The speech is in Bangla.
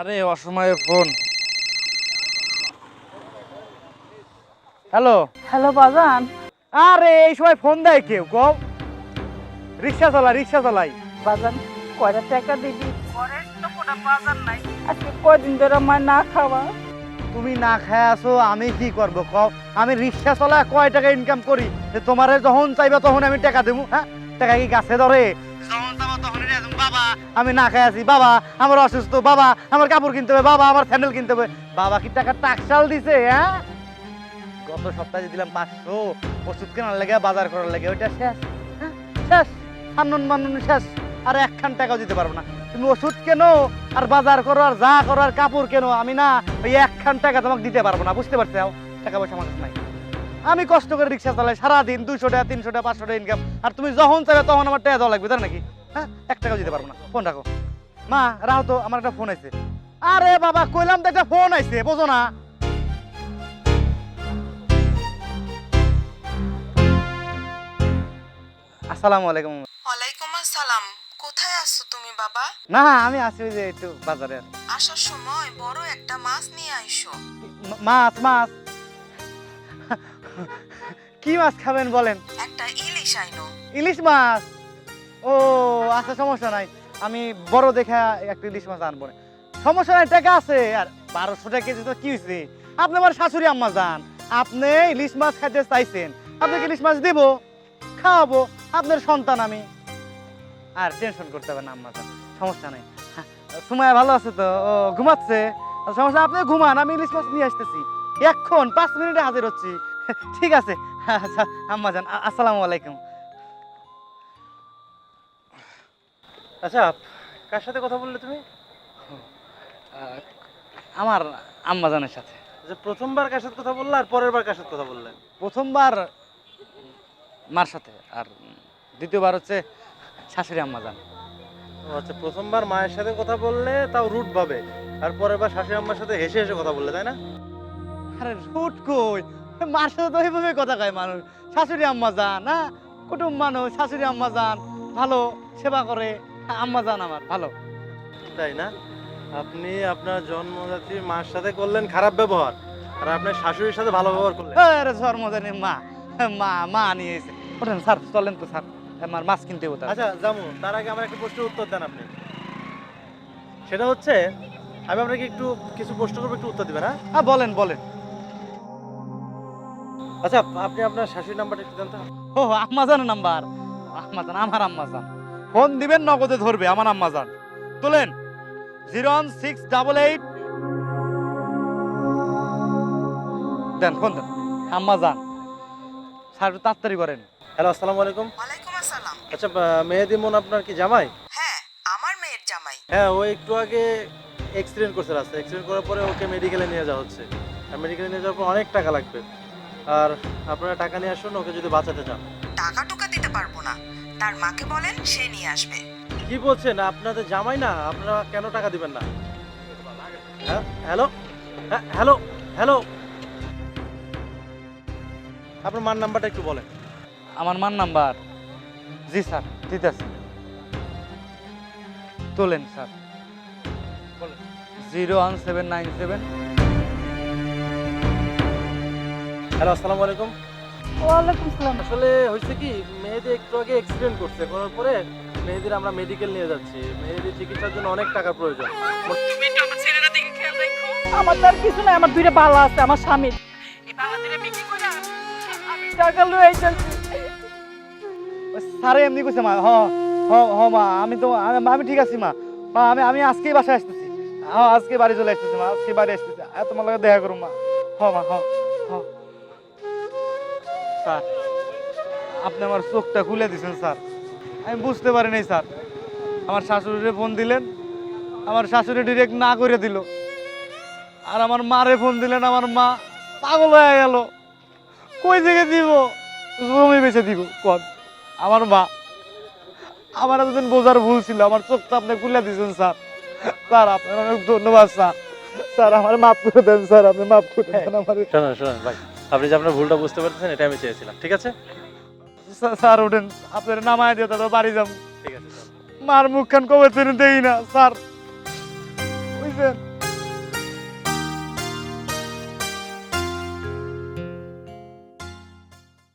আরে অসময়ে ফোন। হ্যালো? হ্যালো বাজান। আরে এই সময় ফোন দেয় কেউ কম রিক্সা চালাই রিক্সা চালাই। বাজান কয়টা টাকা দিবি? ঘরে তো কোনো বাজার নাই। আজকে কয়দিন ধরে আমার না খাওয়া? তুমি না খায় আসো আমি কি করব কও আমি রিক্সা চালা কয় টাকা ইনকাম করি? যে তোমারে যখন চাইবা তখন আমি টাকা দেবো হ্যাঁ? টাকা কি গাছে ধরে? বাবা। আমি না খাই আছি, বাবা। আমার অসুস্থ, বাবা। আমার কাপড় কিনতে হবে, বাবা। আমার স্যান্ডেল কিনতে হবে। বাবা কি টাকা টাকশাল দিছে হ্যাঁ? গত সপ্তাহে দিলাম পাঁচশো, ওষুধ কেনার লেগে, বাজার করার লেগে, ওইটা শেষ হ্যাঁ? শেষ। আনন্দ মানন শেষ। আর একখান টাকাও দিতে পারব না। তুমি ওষুধ কেনো, আর বাজার করো, আর যা করো, আর কাপড় কেনো, আমি না ওই একখান টাকা তোমাকে দিতে পারব না। বুঝতে পারছ? টাকা পয়সা কাছে নাই। আমি কষ্ট করে রিক্সা চালাই, সারাদিন দুইশো টাকা, তিনশো টাকা, পাঁচশো টাকা ইনকাম আর তুমি যখন চাইবে তখন আমার টাকা দেওয়া লাগবে, তাই নাকি? হ্যাঁ এক টাকাও দিতে পারব না। ফোন রাখো। মা তো আমার একটা ফোন আরে বাবা কইলাম তো একটা ফোন আইছে বোঝো না। আসসালামু আলাইকুম। ওয়ালাইকুম আসসালাম। কোথায় আছো তুমি বাবা? না আমি আছি ওই যে একটু বাজারে আসার সময় বড় একটা মাছ নিয়ে আইসো। মাছ মাছ। কি মাছ খাবেন বলেন? একটা ইলিশ আইনো। ইলিশ মাছ। ও আচ্ছা সমস্যা নাই। আমি বড় দেখা একটা ইলিশ মাছ আনব সমস্যা নাই টাকা আছে। আর বারোশো টাকা কেজি তো কি হয়েছে আপনি আমার শাশুড়ি আম্মা যান। আপনি ইলিশ মাছ খাইতে চাইছেন। আপনাকে ইলিশ মাছ দিব খাওয়াবো। আপনার সন্তান আমি। আর টেনশন করতে হবে না আম্মা যান। সমস্যা নাই। হ্যাঁ, সময় ভালো আছে তো? ও ঘুমাচ্ছে? সমস্যা আপনি ঘুমান আমি ইলিশ মাছ নিয়ে আসতেছি। এখন পাঁচ মিনিটে হাজির হচ্ছি। ঠিক আছে। আচ্ছা আম্মা যান। আসসালামু আলাইকুম। আচ্ছা কার সাথে কথা বললে তুমি? আমার আম্মা জানের সাথে। যে প্রথমবার কার সাথে কথা বললে আর পরের বার কার সাথে কথা বললে? প্রথমবার মার সাথে আর দ্বিতীয়বার হচ্ছে শাশুড়ি আম্মা জান ও আচ্ছা প্রথমবার মায়ের সাথে কথা বললে তাও রুট ভাবে আর পরের বার শাশুড়ি আম্মার সাথে হেসে হেসে কথা বললে তাই না? আরে রুট কই? মার সাথে তো এইভাবে কথা কয় মানুষ। শাশুড়ি আম্মা যান না কুটুম মানুষ শাশুড়ি আম্মা যান ভালো সেবা করে। আম্মা যান আমার। ভালো। তাই না? আপনি আপনার জন্মদাত্রীর মার সাথে করলেন খারাপ ব্যবহার আর আপনার শাশুড়ির সাথে ভালো ব্যবহার করলেন। আরে জন্মদিনে মা মা মা নিয়ে এসে। ওঠেন স্যার চলেন তো স্যার। আমার মাছ কিনতে হতো আচ্ছা জামু তার আগে আমার একটা প্রশ্নের উত্তর দেন আপনি। সেটা হচ্ছে আমি আপনাকে একটু কিছু প্রশ্ন করব একটু উত্তর দিবেন হ্যাঁ? হ্যাঁ বলেন বলেন। আচ্ছা আপনি আপনার শাশুড়ির নাম্বারটা একটু জানতে ও আম্মা জান নাম্বার। আম্মা জান আমার আম্মা জান। ফোন দিবেন নগদে ধরবে আমার আম্মা তোলেন zero one six double eight. দেন ফোন দেন। আম্মা জান স্যার একটু তাড়াতাড়ি করেন। হ্যালো আসসালামু আলাইকুম। ওয়ালাইকুম আসসালাম। আচ্ছা মেহেদি মন আপনার কি জামাই? হ্যাঁ আমার মেয়ের জামাই। হ্যাঁ ও একটু আগে এক্সিডেন্ট করছে রাস্তা এক্সিডেন্ট করার পরে ওকে মেডিকেলে নিয়ে যাওয়া হচ্ছে। আর মেডিকেলে নিয়ে যাওয়ার পর অনেক টাকা লাগবে। আর আপনারা টাকা নিয়ে আসুন ওকে যদি বাঁচাতে চান। টাকা টুকা পারব না। তার মাকে বলেন সে নিয়ে আসবে। কি বলছেন? আপনাদের জামাই না? আপনারা কেন টাকা দিবেন না? হ্যাঁ? হ্যালো? হ্যাঁ হ্যালো? হ্যালো? আপনার মার নাম্বারটা একটু বলেন। আমার মান নাম্বার? জি স্যার। দিতেছি। তোলেন sir. Zero one seven nine seven. Hello আসসালামু আলাইকুম। ওয়ালাইকুম সালাম। আসলে হয়েছে কি মেহেদি একটু আগে অ্যাক্সিডেন্ট করছে করার পরে মেহেদির আমরা মেডিকেল নিয়ে যাচ্ছি। মেহেদির চিকিৎসার জন্য অনেক টাকার প্রয়োজন। আমার তো আর কিছু নাই আমার দুইটা বালা আছে আমার স্বামীর এই বালা দুইটা বিক্রি করে আমি টাকা লয়ে যাচ্ছি স্যারে এমনি কইছে মা হ হ হ মা আমি তো আমি ঠিক আছি মা। মা আমি আমি আজকেই বাসায় আসতেছি। হ্যাঁ আজকে বাড়ি চলে আসতেছি মা আজকে বাড়ি আসতেছি। আর তোমার লগে দেখা করুম মা। হ মা হ হ স্যার। আপনি আমার চোখটা খুলে দিছেন, স্যার। আমি বুঝতে পারি নাই, স্যার। আমার শাশুড়িরে ফোন দিলেন, আমার শাশুড়ি ডিরেক্ট না করে দিল। আর আমার মারে ফোন দিলেন, আমার মা পাগল হয়ে গেল। কই থেকে দিব? জমি বেছে দিব, কন? আমার মা। আমার এতদিন বোঝার ভুল ছিল, আমার চোখটা আপনি খুলে দিয়েছেন স্যার। স্যার, আপনার অনেক ধন্যবাদ, স্যার। স্যার, আমার মাফ করে দেন, স্যার। আপনি মাফ করে দেন, আমার শোনেন শোনেন, ভাই। আপনি যে আপনার ভুলটা বুঝতে পারতেছেন এটা আমি চেয়েছিলাম ঠিক আছে? স্যার ওঠেন আপনার নামায় দিয়ে তারপর বাড়ি যাব। ঠিক আছে। মার মুখখান কবে তিনি দেই না স্যার। বুঝছেন